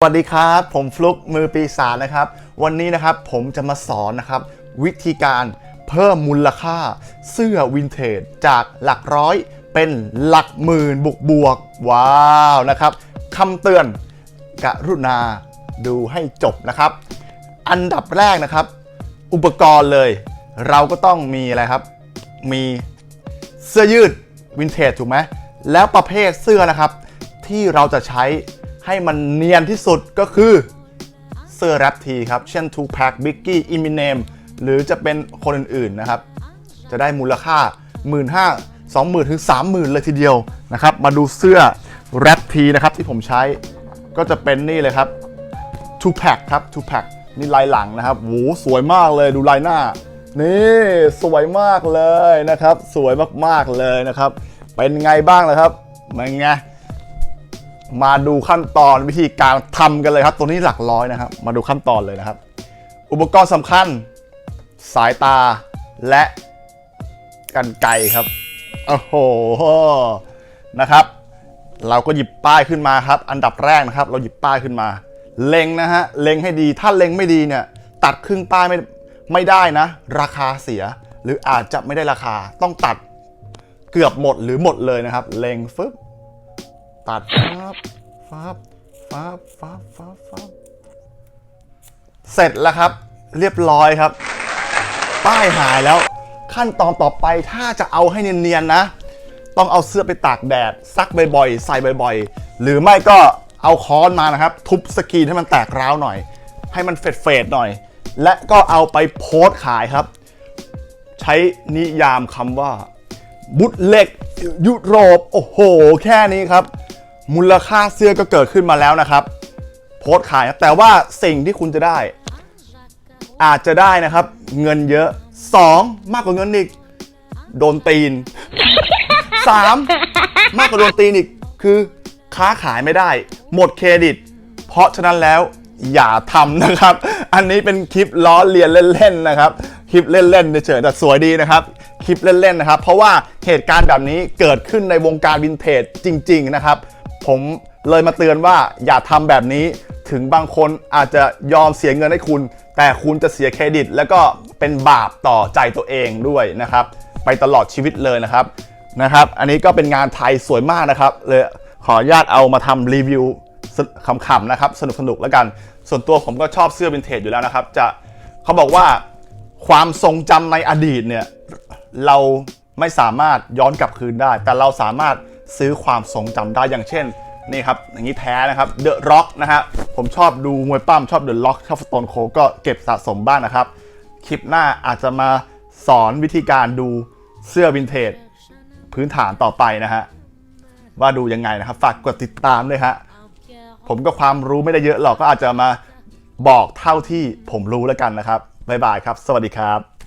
สวัสดีครับ ผมฟลุกมือปีศาจนะครับ วันนี้นะครับผมจะมาสอนนะครับ วิธีการเพิ่มมูลค่าเสื้อวินเทจจากหลักร้อยเป็นหลักหมื่นบวกบวกว้าวนะครับคำเตือนกรุณาดูให้จบนะครับ อันดับแรกนะครับ อุปกรณ์เลย เราก็ต้องมีอะไรครับ มีเสื้อยืดวินเทจถูกไหมแล้วประเภทเสื้อนะครับที่เราจะใช้ ให้มันเนียนที่สุดก็คือเสื้อแรปทีครับ เช่น2 pack Biggie Eminem หรือจะเป็นคนอื่นๆนะครับ จะได้มูลค่า 1 5 0 0 0 20,000 ถึง 30,000 เลยทีเดียวนะครับ มาดูเสื้อแรปทีนะครับที่ผมใช้ก็จะเป็นนี่เลยครับ2 pack ครับ2 pack นี่ลายหลังนะครับโหสวยมากเลยดูลายหน้า นี่สวยมากเลยนะครับ สวยมากๆเลยนะครับ เป็นไงบ้างล่ะครับเป็นไง มาดูขั้นตอนวิธีการทำกันเลยครับ ตัวนี้หลักร้อยนะครับ มาดูขั้นตอนเลยนะครับ อุปกรณ์สำคัญ สายตาและกันไกครับโอ้โหนะครับ เราก็หยิบป้ายขึ้นมาครับ อันดับแรกนะครับ เราหยิบป้ายขึ้นมา เล็งนะฮะเล็งให้ดีถ้าเล็งไม่ดีเนี่ย ตัดครึ่งป้ายไม่ไม่ได้นะ ราคาเสียหรืออาจจะไม่ได้ราคาต้องตัดเกือบหมดหรือหมดเลยนะครับ เล็งฟึบ ตัดฟับฟับฟับฟับฟับฟับเสร็จแล้วครับ เรียบร้อยครับ ป้ายหายแล้ว ขั้นตอนต่อไปถ้าจะเอาให้เนียนๆนะ ต้องเอาเสื้อไปตากแดด ซักบ่อยๆ ใส่บ่อยๆ หรือไม่ก็เอาค้อนมานะครับ ทุบสกรีนให้มันแตกร้าวหน่อย ให้มันเฟดๆหน่อย และก็เอาไปโพสต์ขายครับ ใช้นิยามคำว่า บุตเล็กยุโรป โอ้โห แค่นี้ครับ มูลค่าเสื้อก็เกิดขึ้นมาแล้วนะครับ โพสต์ขายนะแต่ว่าสิ่งที่คุณจะได้ อาจจะได้นะครับ เงินเยอะ 2 มากกว่าเงินอีก โดนตีน 3 มากกว่าโดนตีนอีก คือค้าขายไม่ได้ หมดเครดิต เพราะฉะนั้นแล้วอย่าทำนะครับ อันนี้เป็นคลิปล้อเลียนเล่นๆนะครับ คลิปเล่นๆเฉยๆแต่สวยดีนะครับ คลิปเล่นๆนะครับ เพราะว่าเหตุการณ์แบบนี้เกิดขึ้นในวงการวินเทจจริง ๆ นะครับ ผมเลยมาเตือนว่าอย่าทำแบบนี้ ถึงบางคนอาจจะยอมเสียเงินให้คุณ แต่คุณจะเสียเครดิต แล้วก็เป็นบาปต่อใจตัวเองด้วยนะครับ ไปตลอดชีวิตเลยนะครับนะครับ อันนี้ก็เป็นงานไทยสวยมากนะครับเลยขออนุญาตเอามาทำรีวิวขำๆนะครับ สนุกๆแล้วกัน ส่วนตัวผมก็ชอบเสื้อวินเทจอยู่แล้วนะครับ จะเขาบอกว่าความทรงจำในอดีตเนี่ยเราไม่สามารถย้อนกลับคืนได้ แต่เราสามารถ ซื้อความทรงจำได้อย่างเช่นนี่ครับอย่างนี้แท้นะครับเดอะร็อกนะฮะผมชอบดูมวยปั้มชอบเดอะร็อกชอบสโตนโคก็เก็บสะสมบ้างนะครับ คลิปหน้าอาจจะมาสอนวิธีการดูเสื้อวินเทจพื้นฐานต่อไปนะฮะว่าดูยังไงนะครับ ฝากกดติดตามด้วยฮะผมก็ความรู้ไม่ได้เยอะหรอกก็อาจจะมาบอกเท่าที่ผมรู้แล้วกันนะครับบ๊ายบายครับ สวัสดีครับ